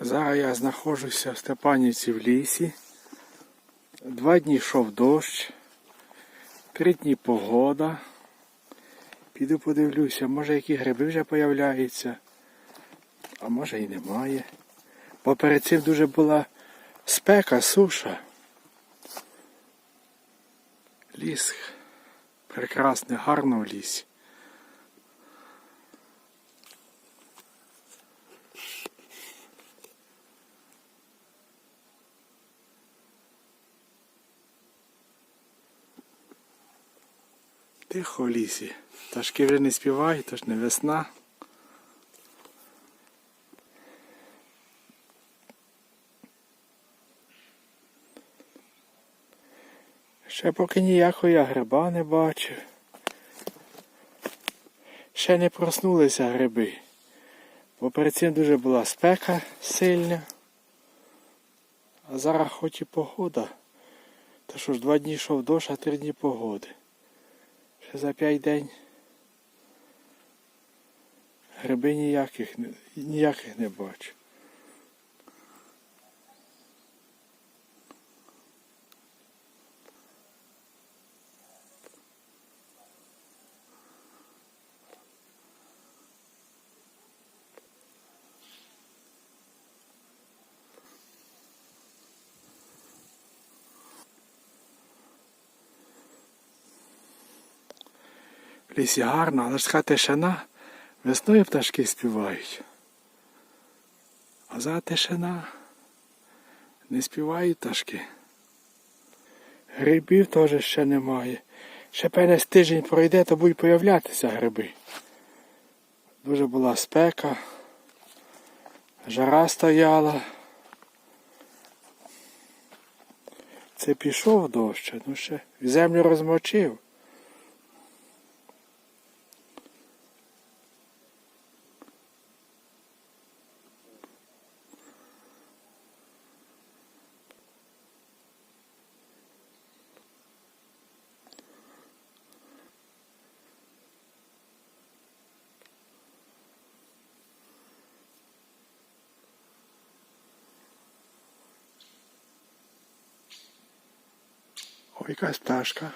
Зараз я знаходжуся в Степанівці в лісі. Два дні йшов дощ, три дні погода. Піду подивлюся, може які гриби вже появляються, а може і немає. Бо перед цим дуже була спека, суша. Ліс прекрасний, гарно в лісі. Тихо в лісі. Пташки вже не співають, тож не весна. Ще поки ніякого я гриба не бачив. Ще не проснулися гриби. Бо перед цим дуже була спека сильна. А зараз хоч і погода. Та що ж, два дні йшов дощ, а три дні погоди. За п'ять день гриби ніяких, ніяких не бачу. В гарно, але ж така тишина. Весною пташки співають. А за тишина не співають пташки. Грибів теж ще немає. Ще певне тиждень пройде, то будуть появлятися гриби. Дуже була спека, жара стояла. Це пішов дощ, ну ще землю розмочив. Ой, якась пташка.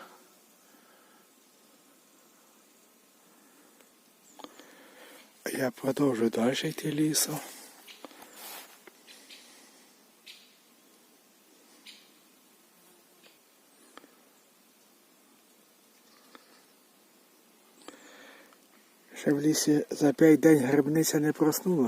Я продовжую далі йти лісом. Ще в лісі за п'ять день грибниця не проснула.